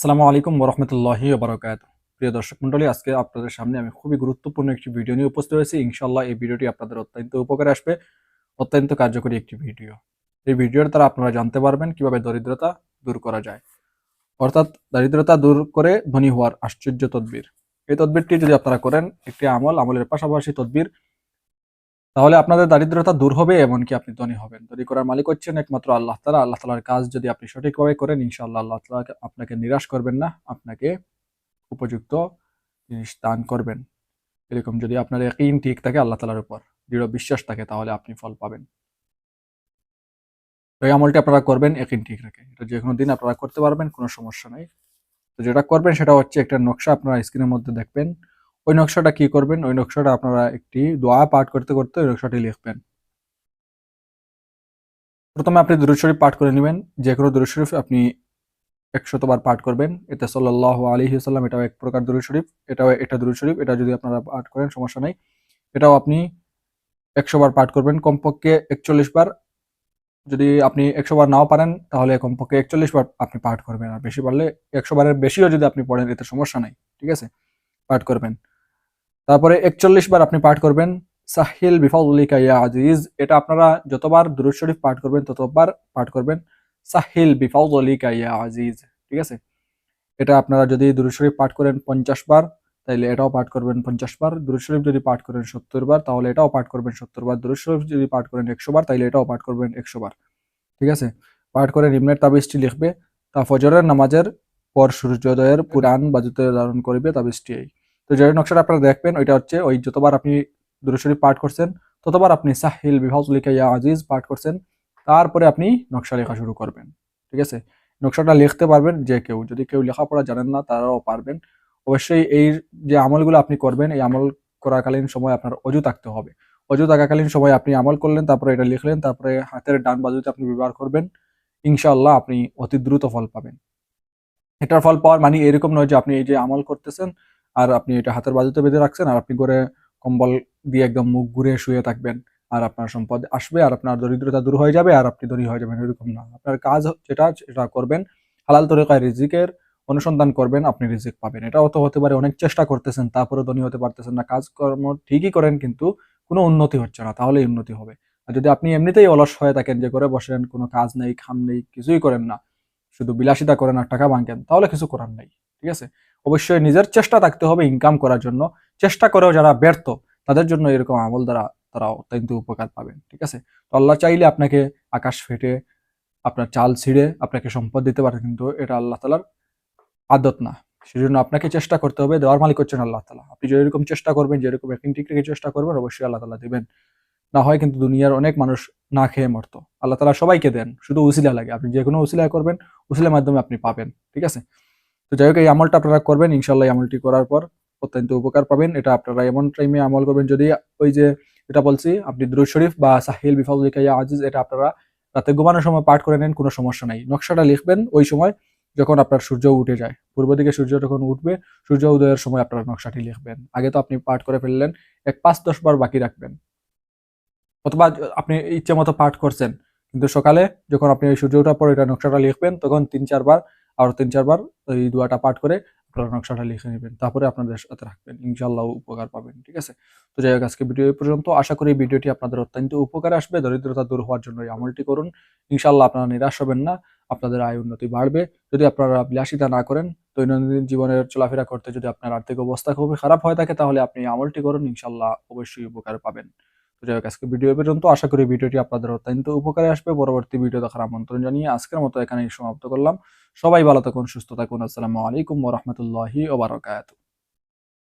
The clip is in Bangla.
আসসালামু আলাইকুম ওরহমতুল্লাহি বারকাত প্রিয় দর্শক মন্ডলী আজকে আপনাদের সামনে আমি খুবই গুরুত্বপূর্ণ একটি ভিডিও নিয়ে উপস্থিত হয়েছি। ইনশাল্লাহ এই ভিডিওটি আপনাদের অত্যন্ত উপকারে আসবে, অত্যন্ত কার্যকরী একটি ভিডিও। এই ভিডিওর দ্বারা আপনারা জানতে পারবেন কীভাবে দরিদ্রতা দূর করা যায়। অর্থাৎ দারিদ্রতা দূর করে ধনী হওয়ার আশ্চর্য তদবির। এই তদবিরটি যদি আপনারা করেন, একটি আমল আমলের পাশাপাশি তদবির তাহলে আপনাদের দারিদ্রতা দূর হবে এমনকি আপনি ধনী হবেন। তৈরি করার মালিক হচ্ছেন একমাত্র আল্লাহ তালা আল্লাহ তালার কাজ যদি আপনি সঠিকভাবে করেন, ইনশাআল্লাহ আল্লাহ তালা আপনাকে নিরাশ করবেন না, আপনাকে উপযুক্ত জিনিস দান করবেন। এরকম যদি আপনার একই ঠিক থাকে আল্লাহ তালার উপর, দৃঢ় বিশ্বাস থাকে, তাহলে আপনি ফল পাবেন। তো এই আমলটি আপনারা করবেন একই ঠিক রেখে। এটা যে কোনো দিন আপনারা করতে পারবেন, কোনো সমস্যা নাই। তো যেটা করবেন সেটা হচ্ছে একটা নকশা আপনারা স্ক্রিনের মধ্যে দেখবেন। ওই নকশাটা কি করবেন? ওই নকশাটা আপনারা একটি দোয়া পাঠ করতে করতে ওই নকশাটি লিখবেন। প্রথমে আপনি দুরুদ শরীফ পাঠ করে নেবেন। যে কোনো দুরুদ শরীফ আপনি একশতবার পাঠ করবেন। এতে সাল্লাহ আলী সাল্লাম এটাও এক প্রকার দুরুদ শরীফ, এটাও এটা দুরুদ শরীফ। এটা যদি আপনারা পাঠ করেন, সমস্যা নেই। এটাও আপনি একশো বার পাঠ করবেন। কমপক্ষে একচল্লিশ বার। যদি আপনি একশো বার নাও পারেন, তাহলে কমপক্ষে একচল্লিশ বার আপনি পাঠ করবেন। আর বেশি পারলে একশো বারের বেশিও যদি আপনি পড়েন, এতে সমস্যা নাই। ঠিক আছে? পাঠ করবেন। তারপরে একচল্লিশ বার আপনি পাঠ করবেন, সাহিল বিফাউলিকা ইয়া আজিজ, এটা আপনারা যতবার দুরুদ শরীফ পাঠ করবেন, ততবার পাঠ করবেন, সাহিল বিফাউলিকা ইয়া আজিজ, ঠিক আছে? এটা আপনারা যদি দুরুদ শরীফ পাঠ করেন পঞ্চাশ বার, তাইলে এটাও পাঠ করবেন পঞ্চাশ বার, দুরুদ শরীফ যদি পাঠ করেন সত্তর বার, তাহলে এটাও পাঠ করবেন সত্তর বার, দুরুদ শরীফ যদি পাঠ করেন একশো বার তাহলে এটাও পাঠ করবেন একশো বার, ঠিক আছে? পাঠ করে নিম্নের তাবিজটি লিখবে, তা ফজরের নামাজের পর সূর্যোদয়ের পুরাণ বাজুতে ধারণ করবে, তাবিজটি এই। তো যে নকশাটা আপনারা দেখবেন, ওইটা হচ্ছে ওই যতবার আপনি দুরুদ শরীফ পাঠ করছেন, ততবার আপনি সাহিল বিভাজলিকা ইয়া আজিজ পাঠ করছেন, তারপরে আপনি নকশা লেখা শুরু করবেন, ঠিক আছে? নকশাটা লিখতে পারবেন যে কেউ, যদি কেউ লেখাপড়া জানেন না, তারাও পারবেন। অবশ্যই এই যে আমলগুলো আপনি করবেন, এই আমল করাকালীন সময় আপনার অজু থাকতে হবে। অজু থাকাকালীন সময় আপনি আমল করলেন, তারপরে এটা লিখলেন, তারপরে হাতের ডান বাজুতে আপনি ব্যবহার করবেন, ইনশাআল্লাহ আপনি অতি দ্রুত ফল পাবেন। এটার ফল পাওয়ার মানে এরকম নয় যে আপনি এই যে আমল করতেছেন আর আপনি এটা হাতের বাজুতে বেঁধে রাখছেন আর আপনি করে কম্বল দিয়ে একদম মুখ ঘুরে শুয়ে থাকবেন আর আপনার সম্পদ আসবে আর আপনার দরিদ্রতা দূর হয়ে যাবে আর আপনি ধনী হয়ে যাবেন, এরকম না। আপনার কাজ যেটা, সেটা করবেন। হালাল তরিকায় রিজিকের অনুসন্ধান করবেন, আপনি রিজিক পাবেন। এটাও তো হতে পারে অনেক চেষ্টা করতেছেন তারপরে ধনী হতে পারতেছেন না। কাজকর্ম ঠিকই করেন কিন্তু কোনো উন্নতি হচ্ছে না তাহলে উন্নতি হবে। আর যদি আপনি এমনিতেই অলস হয়ে থাকেন যে করে বসেন, কোনো কাজ নেই, খাম নেই, কিছুই করেন না, শুধু বিলাসিতা করেন আর টাকা ভাঙেন তাহলে কিছু করার নেই, ঠিক আছে? অবশ্যই নিজের চেষ্টা থাকতে হবে ইনকাম করার জন্য। চেষ্টা করেও যারা ব্যর্থ, তাদের জন্য এরকম আমল দ্বারা তারা অত্যন্ত উপকার পাবেন, ঠিক আছে? তো আল্লাহ চাইলে আপনাকে আকাশ ফেটে, আপনার চাল ছিঁড়ে, আপনাকে সম্পদ দিতে পারে, কিন্তু এটা আল্লাহ তালার আদত না। সেজন্য আপনাকে চেষ্টা করতে হবে, দেওয়ার মালিক হচ্ছেন আল্লাহ তালা আপনি যেরকম চেষ্টা করবেন, যেরকম একদিন ঠিক রেখে চেষ্টা করবেন, অবশ্যই আল্লাহ তালা দেবেন। না হয় কিন্তু দুনিয়ার অনেক মানুষ না খেয়ে মরতো। আল্লাহ তালা সবাইকে দেন, শুধু উসিলা লাগে। আপনি যে কোনো উসিলা করবেন, উসিলার মাধ্যমে আপনি পাবেন, ঠিক আছে? তো যাই হোক, এই আমলটা আপনারা করবেন ইনশাল্লাহ আমলটি করার পর অত্যন্ত উপকার পাবেন। এটা আপনারা এমন টাইমে আমল করবেন যদি ওই যে এটা বলছি, আপনি দ্রুজ শরীফ বা সাহিল বিফাউলিকা আজিজ, এটা আপনারা রাতে ঘুমানোর সময় পাঠ করে নেন, কোনো সমস্যা নাই। নকশাটা লিখবেন, ওই সময় যখন আপনার সূর্য উঠে যায়, পূর্ব দিকে সূর্য যখন উঠবে, সূর্য উদয়ের সময় আপনারা নকশাটি লিখবেন। আগে তো আপনি পাঠ করে ফেললেন, এক পাঁচ দশ বার বাকি রাখবেন। অথবা আপনি ইচ্ছে মতো পাঠ করছেন, কিন্তু সকালে যখন আপনি ওই সূর্য ওঠার পর এটা নকশাটা লিখবেন, তখন তিন চারবার আর তিন, চারবার ওই দোয়াটা পাঠ করে আপনারা নকশাটা লিখে নেবেন। তারপরে আপনাদের সাথে রাখবেন। ইনশাল্লাহ উপকার পাবেন, ঠিক আছে? তো যাই হোক, আজকে ভিডিও এই পর্যন্ত। আশা করি ভিডিওটি আপনাদের অত্যন্ত উপকার আসবে। দরিদ্রতা দূর হওয়ার জন্য এই আমলটি করুন। ইনশাল্লাহ আপনারা নিরাশ হবেন না, আপনাদের আয় উন্নতি বাড়বে। যদি আপনারা বিলাসিতা না করেন, দৈনন্দিন জীবনের চলাফেরা করতে যদি আপনার আর্থিক অবস্থা খুবই খারাপ হয়ে থাকে, তাহলে আপনি এই আমলটি করুন। ইনশাল্লাহ অবশ্যই উপকার পাবেন। যাই আজকে ভিডিও পর্যন্ত আশা করি ভিডিওটি আপনাদের অত্যন্ত উপকারে আসবে। পরবর্তী ভিডিও দেখার আমন্ত্রণ জানিয়ে আজকের মতো এখানেই সমাপ্ত করলাম। সবাই ভালো থাকুন, সুস্থ থাকুন। আসসালামু আলাইকুম ওরহমতুল্লাহি ওবরাকাতু